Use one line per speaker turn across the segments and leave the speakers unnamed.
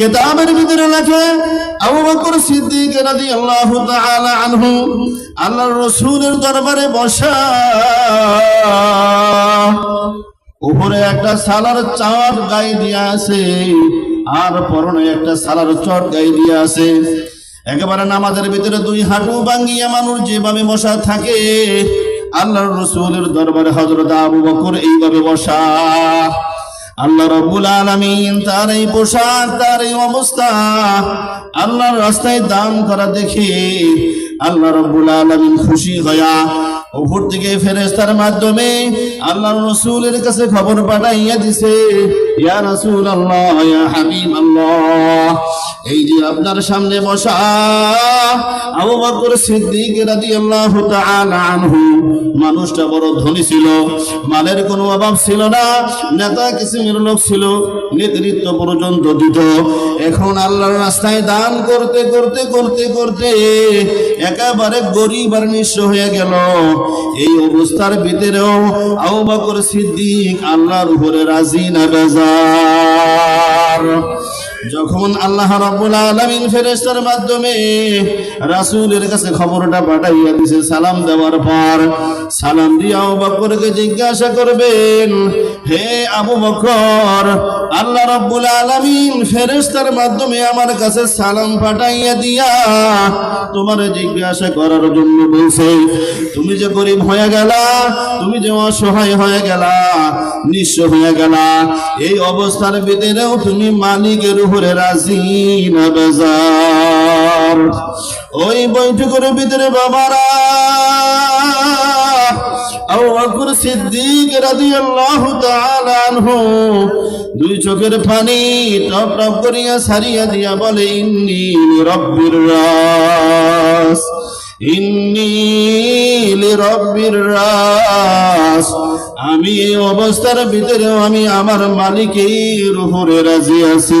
কেতাবের ভিতরে লেখে আবু বকর সিদ্দিক রাদিয়াল্লাহু তাআলা আনহু, আল্লাহর রাসূলের দরবারে বসা। উপরে একটা সালার চাঁদ গায়ে দিয়া আছে, আর পরনে একটা সালার চট গায়ে দিয়া আছে। একেবারে নামাজের ভিতরে দুই হাঁটু ভাঙ্গিয়া মানুষ যেভাবে বসা থাকে, আল্লাহর রসুলের দরবারে হজরত আবু বকর এইভাবে বসা। আল্লাহ রবুল আলমিন তার এই পোশাক, তার এই অবস্থা আল্লাহর রাস্তায় দান করা দেখে আল্লাহ রব্বুল আলমিন খুশি হয়া উপর থেকে ফেরেস্তার মাধ্যমে আল্লাহ রসুলের কাছে খবর পাঠাইয়া দিছে। ইয়া ইয়া এই যে আপনার সামনে বসা আবু বকর সিদ্দিক রাদিয়াল্লাহু তাআলা আনহু, মানুষটা বড় ধনী ছিল, মালের কোনো অভাব ছিল না, নেতা কিসিমের লোক ছিল, নেতৃত্ব পর্যন্ত দিত। এখন আল্লাহর রাস্তায় দান করতে করতে করতে করতে একেবারে গরিব আর নিঃস্ব হয়ে গেল। এই অবস্থার ভিতরেও আবু বকর সিদ্দিক আল্লাহর উপরে রাজি না যখন আল্লাহ রাব্বুল আলামিন ফেরেশতার মাধ্যমে রাসূলের কাছে খবরটা পাঠাইয়া দিছে সালাম দেওয়ার পর, সালাম দিয়া আবু বকরকে জিজ্ঞাসা করবেন, হে আবু বকর আল্লাহ রাব্বুল আলামিন ফেরেশতার মাধ্যমে আমার কাছে সালাম পাঠাইয়া দিয়া তোমার জিজ্ঞাসা করার জন্য বলছে, তুমি যে গরিব হয়ে গেলা, তুমি যে অসহায় হয়ে গেলা, নিঃস্ব হয়ে গেলা, এই অবস্থার ভিতরেও তুমি মালিকের উপরে রাজি না বেজার। ওই বৈঠকের ভিতরে বাবারা বকর সিদ্দিক রাদিয়াল্লাহু তাআলা আনহু দুই চোখের পানি টপ টপ করিয়া সারিয়া দিয়া বলে, ইন্নি রব্বির রাস। আমি এই অবস্থার ভিতরেও আমি আমার মালিকের উপরে রাজি আছি।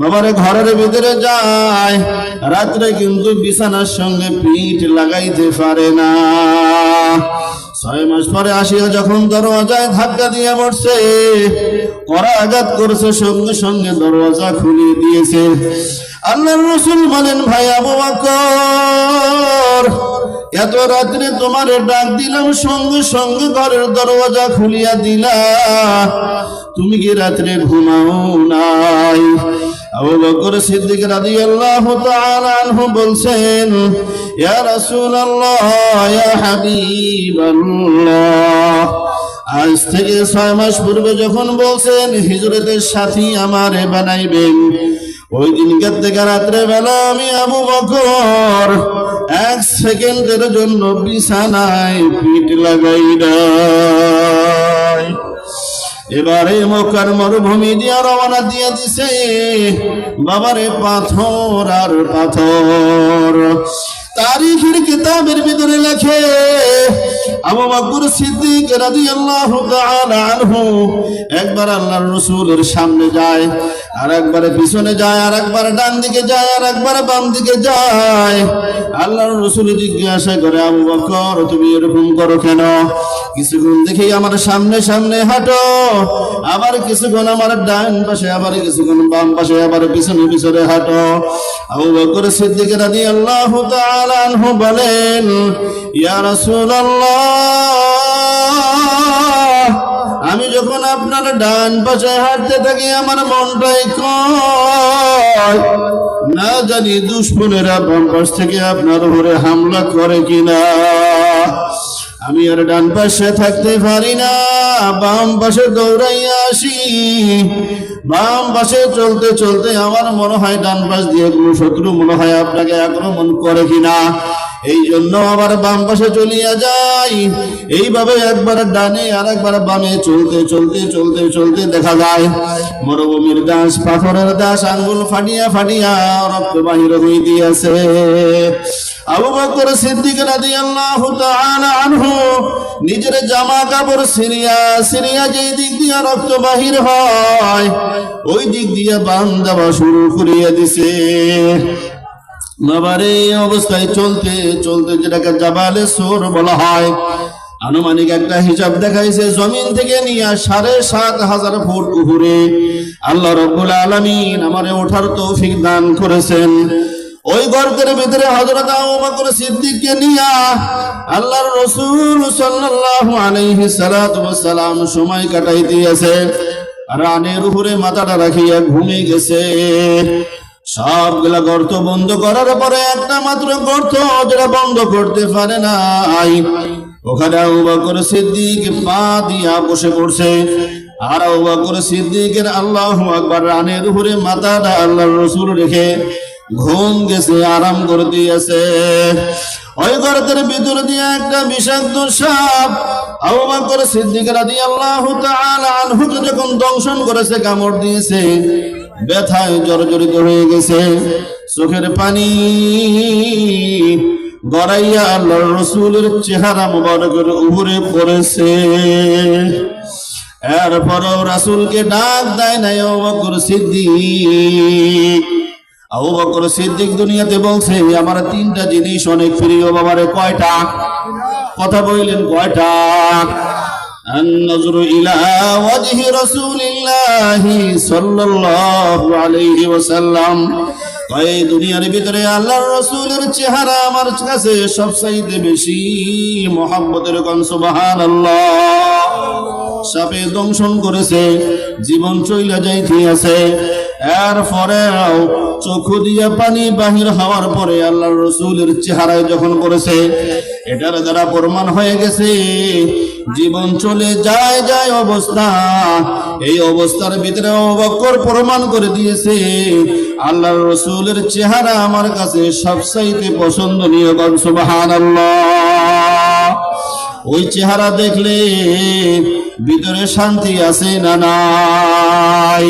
বাবার ঘরের ভিতরে যায়। রাত্রে কিন্তু বিছানার সঙ্গে পিঠ লাগাইতে পারে না। ছয় মাস পরে আসিয়া যখন দরওয়াজায় ধাক্কা দিয়ে পড়ছে, করা আঘাত করছে, সঙ্গে সঙ্গে দরওয়াজা খুলে দিয়েছে। আল্লাহ রসুল বলেন, ভাই আবু বকর, এত রাত্রে তোমার ডাক দিলাম, সঙ্গে সঙ্গে ঘরের দরওয়াজা খুলিয়া দিলা। তুমি কি রাত্রে ঘুমাও নাই? আবু বকর সিদ্দিক রাদিয়াল্লাহু তাআলা আনহু বলছেন, ইয়া রাসূলুল্লাহ, ইয়া হাবিবাল্লাহ। আজ থেকে ছয় মাস পূর্বে যখন বলছেন, হিজরতের সাথী আমারে বানাইবেন। ওই দিনকার থেকে রাত্রে বেলা আমি আবু বকর এক সেকেন্ডের জন্য বিছানায় পিঠ লাগাই নাই এবারে মকার মরুভূমি দিয়া রওনা দিয়ে দিছে। বাবারে পাথর আর পাথর। তারিখের কিতাবের ভিতরে লেখে একবার আল্লাহর সামনে যায় আর একবার পিছনে যায় আর একবার ডান দিকে যায় আর একবার বাম দিকে যায়। আল্লাহর জিজ্ঞাসা করে তুমি করো কিছুক্ষণ দেখি আমার সামনে সামনে হাঁটো, আবার কিছুক্ষণ আমার ডান পাশে, আবার কিছুক্ষণ বাম পাশে, আবার পিছনে পিছনে হাঁটো। আবু বকর সিদ্দিক রাদিয়াল্লাহু তাআলা আনহু বলেন, ইয়া রাসূলুল্লাহ, আমি যখন আপনার ডান পাশে হাঁটতে থাকি, আমার মনটাই কয়, না জানি দুশ্মনেরা বাম পাশ থেকে আপনার উপরে হামলা করে কিনা। আমি আর ডান পাশে থাকতে পারি না, বাম পাশে দৌড়াইয়া আসি। বাম পাশে চলতে চলতে আমার মনে হয় ডান পাশ দিয়ে কোনো শত্রু মনে হয় আপনাকে আক্রমণ করে কিনা। এই জন্য আবার বাম পাশে চলিয়া যাই। এইভাবে একবার ডানে আর একবার বামে চলতে চলতে চলতে চলতে দেখা যায়। মরুভূমির দাস, পাথরের দাস, আঙ্গুল ফাটিয়া ফাটিয়া রক্ত বাহির হইতেছে। আবু বকর সিদ্দিক রাদিয়াল্লাহু তাআলা আনহু নিজের জামা কাপড় সিরিয়া সিরিয়া যেই দিক দিয়া রক্ত বাহির হয়, ওই দিক দিয়া বান দেওয়া শুরু করিয়া দিছে। বাবার, এই অবস্থায় চলতে চলতে যেটাকে জাবালে সোর বলা হয়, আনুমানিক একটা হিসাব দেখাইছে, জমিন থেকে নিয়ে সাড়ে সাত হাজার ফুট উপরে আল্লাহ রব্বুল আলমিন আমারে ওঠার তৌফিক দান করেছেন। ওই গর্তের ভিতরে হযরত আবু বকর সিদ্দিককে নিয়া আল্লাহর রাসূল সাল্লাল্লাহু আলাইহি ওয়াসসালাম সময় কাটাইতে আছে রানের উপরে মাথাটা রাখিয়া ঘুমিয়ে গেছে। সবগুলা গর্ত বন্ধ করার পরে একটা মাত্র গর্ত যেটা বন্ধ করতে পারে নাই। ওখানে আবু বকর সিদ্দিক পা দিয়া বসে পড়ছে। আর আবু বকর সিদ্দিকের আল্লাহু আকবার রানের উপরে মাথাটা আল্লাহর রাসূল রেখে ঘুম গেছে, আরাম করে দিয়েছে। ওই গর্তের ভিতর দিয়ে একটা বিষাক্ত সাপ আবু বকর সিদ্দিক রাদিয়াল্লাহু তাআলা আনহুকে যখন দংশন করেছে, কামড় দিয়েছে, ব্যথায় জর্জরিত হয়ে গেছে। চোখের পানি গড়াইয়া রসুলের চেহারা মুবারকের উপরে পড়েছে। এরপরও রাসূলকে ডাক দেয় নাই আবু বকর সিদ্দিক আবু বকর সিদ্দিক দুনিয়াতে বলছে আমার তিনটা জিনিস অনেক প্রিয় বাবারে কয়টা কথা বললেন কয়টা النظر إلى وجه رسول الله صلى الله عليه وسلم এই দুনিয়ার ভিতরে আল্লাহর রসুলের চেহারা আমার কাছে সবচাইতে বেশি মোহাম্মতের কন সুবহানাল্লাহ সাপে দংশন করেছে জীবন চইলা যাইতে আছে এর পরেও দিয়ে পানি বাহির হওয়ার পরে আল্লাহ রসুলের চেহারায় যখন করেছে এটার দ্বারা প্রমাণ হয়ে গেছে, জীবন চলে যায় যায় অবস্থা। এই অবস্থার ভিতরে অবকর প্রমাণ করে দিয়েছে আল্লাহ রসুলের চেহারা আমার কাছে সবচাইতে পছন্দনীয় সুবাহান ওই চেহারা দেখলে ভিতরে শান্তি আছে না নাই?